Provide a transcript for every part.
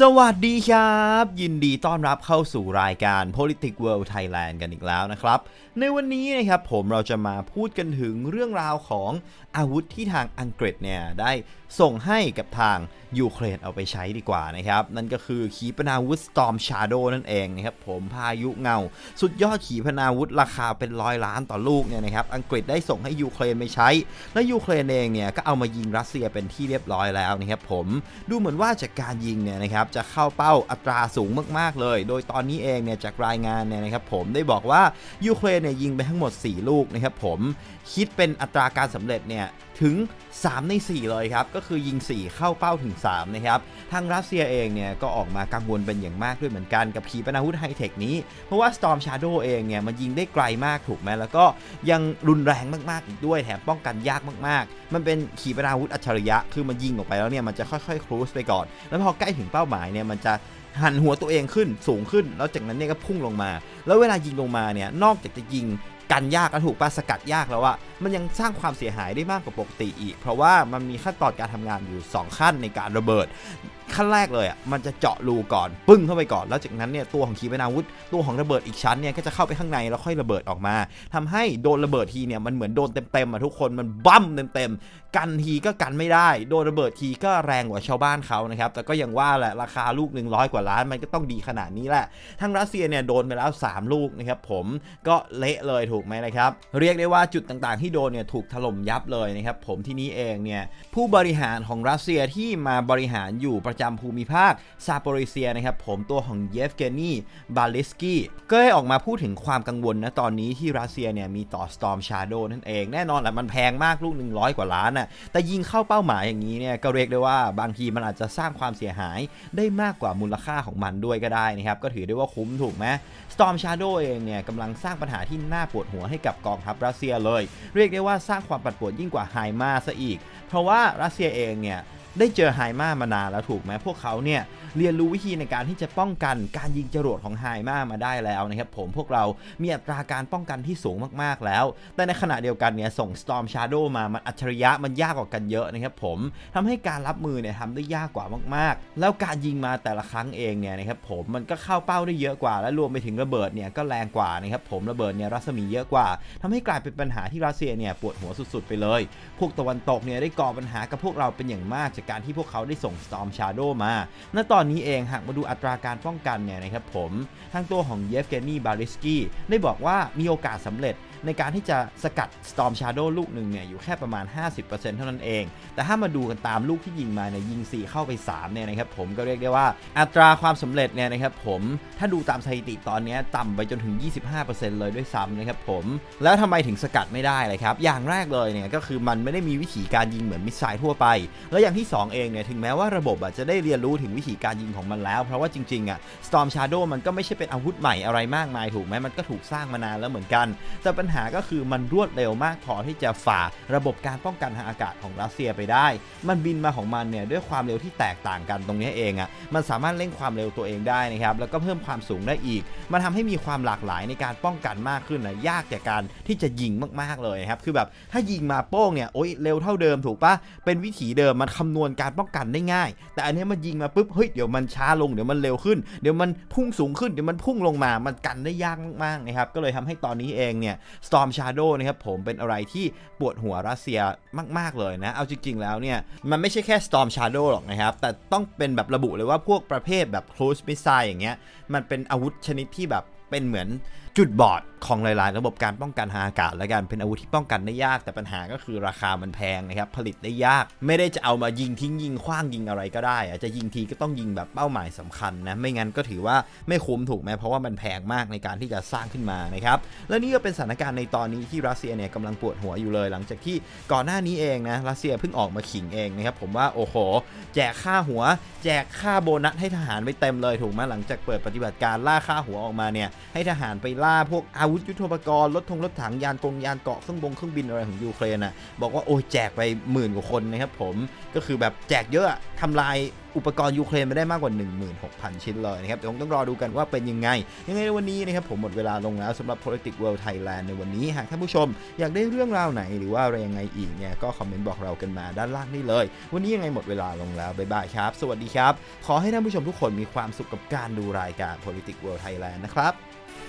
สวัสดีครับ ยินดีต้อนรับเข้าสู่รายการ Politics World Thailand กันอีกแล้วนะครับ ในวันนี้นะครับผมเราจะมาพูดกันถึงเรื่องราวของอาวุธที่ทางอังกฤษเนี่ยได้ส่งให้กับทาง ยูเครนเอาไปใช้ดีกว่านะครับ นั่นก็คือขีปนาวุธ Storm Shadow นั่นเองนะครับผมพายุเงา สุดยอดขีปนาวุธราคาเป็นร้อยล้านต่อลูกเนี่ยนะครับอังกฤษได้ส่งให้ยูเครนไปใช้ และยูเครนเองเนี่ยก็เอามายิงรัสเซียเป็นที่เรียบร้อยแล้วนะครับผมดูเหมือนว่าจากการยิงเนี่ยนะครับจะเข้าเป้าอัตราสูงมากๆเลย โดยตอนนี้เองเนี่ยจากรายงานเนี่ยนะครับผมได้บอกว่ายูเครนเนี่ยยิงไปทั้งหมด 4 ลูกนะครับผมคิดเป็นอัตราการสำเร็จเนี่ยถึง 3 ใน 4 เลยครับก็คือยิง 4 เข้าเป้าถึง3 นะครับ ทางรัสเซียเองเนี่ยก็ออกมากังวลเป็นอย่างมากด้วยเหมือนกันกับขีปนาวุธไฮเทคนี้ เพราะว่า Storm Shadow เองเนี่ยมันยิงได้ไกลมากถูกไหมแล้วก็ยังรุนแรงมากๆอีกด้วยแถมป้องกันยากมากๆ มันเป็นขีปนาวุธอัจฉริยะ คือมันยิงออกไปแล้วเนี่ยมันจะค่อยๆครูสไปก่อน แล้วพอใกล้ถึงเป้าหมายเนี่ยมันจะหันหัวตัวเองขึ้นสูงขึ้น แล้วจากนั้นเนี่ยก็พุ่งลงมา แล้วเวลายิงลงมาเนี่ยนอกจากจะยิง กันยากและถูกปาสกัดยากแล้วอะมันยังสร้างความเสียหายได้มากกว่าปกติอีก เพราะว่ามันมีขั้นตอนการทำงานอยู่ 2 ขั้นในการระเบิด ขั้นแรกเลยอะมันจะเจาะรูก่อนปึ้งเข้าไปก่อน แล้วจากนั้นเนี่ยตัวของขีปนาวุธตัวของระเบิดอีกชั้นเนี่ยก็จะเข้าไปข้างในแล้วค่อยระเบิดออกมาทำให้โดนระเบิดทีเนี่ยมันเหมือนโดนเต็มๆอะทุกคนมันบั้มเต็มๆกันทีก็กันไม่ได้ โดนระเบิดทีก็แรงกว่าชาวบ้านเขานะครับแต่ก็ยังว่าแหละราคาลูก100กว่าล้านมันก็ต้องดีขนาดนี้แหละทางรัสเซียเนี่ยโดนไปแล้ว 3 ลูกนะครับผมก็เละเลยถูกไหมนะครับเรียกได้ว่าจุดต่างๆ ที่โดนเนี่ยถูกถล่มยับเลยนะครับผมที่นี้เองเนี่ยผู้บริหารของรัสเซียที่มาบริหารอยู่ประจำภูมิภาคซาโปริเซียนะครับผมตัวของเยฟเกนีบาลิสกี้ก็ได้ออกมาพูดถึงความกังวลนะตอนนี้ที่รัสเซียเนี่ยมีต่อ Storm Shadow นั่นเอง แน่นอนแหละมันแพงมากลูก100กว่าล้านน่ะแต่ยิงเข้าเป้าหมายอย่างนี้เนี่ยก็เรียกได้ว่าบางทีมันอาจจะสร้างความเสียหายได้มากกว่ามูลค่าของมันด้วยก็ได้นะครับก็ถือได้ว่าคุ้มถูกไหม Storm Shadow เองเนี่ยกำลังสร้างปัญหาที่น่าปวดหัวให้กับกองทัพรัสเซียเลย เรียกได้ว่าสร้างความปั่นป่วนยิ่งกว่าไฮมาซะอีก เพราะว่ารัสเซียเองเนี่ย ได้เจอไฮมามานานแล้วถูกไหมพวกเขาเนี่ยเรียนรู้วิธีในการที่จะป้องกันการยิงจรวดของไฮมามาได้แล้วนะครับผมพวกเรามีอัตราการป้องกันที่สูงมากๆแล้ว แต่ในขณะเดียวกันเนี่ยส่ง Storm Shadow มามันอัจฉริยะมันยากกว่ากันเยอะนะครับผมทำให้การรับมือเนี่ยทำได้ยากกว่ามากๆ แล้วการยิงมาแต่ละครั้งเองเนี่ยนะครับผมมันก็เข้าเป้าได้เยอะกว่า และรวมไปถึงระเบิดเนี่ยก็แรงกว่านะครับผมระเบิดเนี่ยรัศมีเยอะกว่าทำให้กลายเป็นปัญหาที่รัสเซียเนี่ยปวดหัวสุดๆ ไปเลย พวกตะวันตกเนี่ยได้ก่อปัญหากับพวกเราเป็นอย่างมากจากการที่พวกเขาได้ส่ง Storm Shadow มา ณ ตอนนี้เองหากมาดูอัตราการป้องกันเนี่ยนะครับผม ทางตัวของเยฟเกนีบาริสกี้ได้บอกว่ามีโอกาสสำเร็จ ในการที่จะสกัด Storm Shadow ลูกหนึ่งเนี่ยอยู่แค่ประมาณ 50%เท่านั้นเอง แต่ถ้ามาดูกันตามลูกที่ยิงมาเนี่ยยิง 4 เข้าไป3เนี่ยนะครับผมก็เรียกได้ว่าอัตราความสำเร็จเนี่ยนะครับผมถ้าดูตามสถิติตอนนี้ต่ำไปจนถึง 25%เลยด้วยซ้ำนะครับผมแล้วทำไมถึงสกัดไม่ได้เลยครับอย่างแรกเลยเนี่ยก็คือมันไม่ได้มีวิธีการยิงเหมือนมิสไซล์ทั่วไป แล้วอย่างที่ 2 เองเนี่ยถึงแม้ว่าระบบอะจะได้เรียนรู้ถึงวิธีการยิงของมันแล้ว เพราะว่าจริงๆอะ Storm Shadow มันก็ไม่ใช่เป็นอาวุธใหม่อะไรมากมายถูกไหมมันก็ถูกสร้างมานานแล้วเหมือนกันแต่ปัญหาก็คือมันรวดเร็วมากพอที่จะฝ่าระบบการป้องกันทางอากาศของรัสเซียไปได้ มันบินมาของมันเนี่ยด้วยความเร็วที่แตกต่างกันตรงนี้เองอะ มันสามารถเร่งความเร็วตัวเองได้นะครับ แล้วก็เพิ่มความสูงได้อีก มันทำให้มีความหลากหลายในการป้องกันมากขึ้นนะ ยากแก่การที่จะยิงมากๆเลยครับ คือแบบถ้ายิงมาโป้งเนี่ย โอ๊ยเร็วเท่าเดิมถูกปะเป็นวิถีเดิม มันคำนวณการป้องกันได้ง่าย แต่อันนี้มันยิงมาปุ๊บ เฮ้ย เดี๋ยวมันช้าลง เดี๋ยวมันเร็วขึ้น เดี๋ยวมันพุ่งสูงขึ้น เดี๋ยวมันพุ่งลงมา มันกันได้ยากมากๆนะครับ ก็เลยทำให้ตอนนี้เองเนี่ย Storm Shadow นะครับผมเป็นอะไรที่ปวดหัวรัสเซียมาก ๆ เลยนะ เอาจริง ๆ แล้วเนี่ย มันไม่ใช่แค่ Storm Shadow หรอกนะครับ แต่ต้องเป็นแบบระบุเลยว่าพวกประเภทแบบ Close Missile อย่างเงี้ยมันเป็นอาวุธชนิดที่แบบเป็นเหมือนจุดบอดของหลาย ๆ ระบบการป้องกันทางอากาศและกันเป็นอาวุธที่ป้องกันได้ยาก แต่ปัญหาก็คือราคามันแพงนะครับผลิตได้ยาก ไม่ได้จะเอามายิงทิ้งยิงคว้างยิงอะไรก็ได้อะจะยิงทีก็ต้องยิงแบบเป้าหมายสำคัญนะไม่งั้นก็ถือว่าไม่คุ้มถูกไหมเพราะว่ามันแพงมากในการที่จะสร้างขึ้นมานะครับและนี่ก็เป็นสถานการณ์ในตอนนี้ที่รัสเซียเนี่ยกำลังปวดหัวอยู่เลย หลังจากที่ก่อนหน้านี้เองนะรัสเซียเพิ่งออกมาขิงเองนะครับผมว่าโอ้โห แจกค่าหัว แจกค่าโบนัสให้ทหารไปเต็มเลยถูกไหมหลังจากเปิดปฏิบัติการล่าค่าหัวออกมาเนี่ยให้ทหารไปล่าพวกอาวุธยุทโธปกรณ์รถธงรถถังยานกงยานเกาะเครื่องบงเครื่องบินอะไรของยูเครนน่ะบอกว่าโอ้ยแจกไปหมื่นกว่าคนนะครับผมก็คือแบบแจกเยอะอะทำลายอุปกรณ์ยูเครนไปได้มากกว่า 16,000 ชิ้นเลยนะครับเดี๋ยวต้องรอดูกันว่าเป็นยังไง ยังไงในวันนี้นะครับผมหมดเวลาลงแล้วสำหรับ Politics World Thailand ในวันนี้ หากท่านผู้ชมอยากได้เรื่องราวไหนหรือว่าอะไรยังไงอีกเนี่ยก็คอมเมนต์บอกเรากันมาด้านล่างนี่เลย วันนี้ยังไงหมดเวลาลงแล้วบ๊ายบายครับ สวัสดีครับ ขอให้ท่านผู้ชมทุกคนมีความสุขกับการดูรายการ Politics World Thailand นะครับ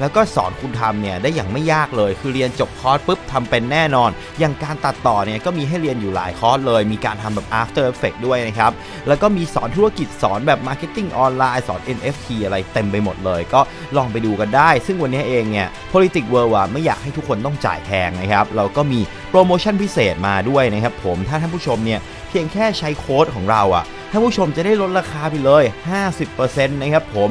แล้วก็สอนคุณทำเนี่ยได้อย่างไม่ยากเลย คือเรียนจบคอร์สปุ๊บทำเป็นแน่นอน อย่างการตัดต่อเนี่ยก็มีให้เรียนอยู่หลายคอร์สเลย มีการทำแบบ After Effects ด้วยนะครับ แล้วก็มีสอนธุรกิจสอนแบบ Marketing ออนไลน์สอน NFT อะไรเต็มไปหมดเลย ก็ลองไปดูกันได้ ซึ่งวันนี้เองเนี่ย Politics World อะไม่อยากให้ทุกคนต้องจ่ายแพงนะครับเราก็มีโปรโมชั่นพิเศษมาด้วยนะครับผมถ้าท่านผู้ชมเนี่ยเพียงแค่ใช้โค้ดของเราอะท่านผู้ชมจะได้ลดราคาไปเลย 50%นะครับผม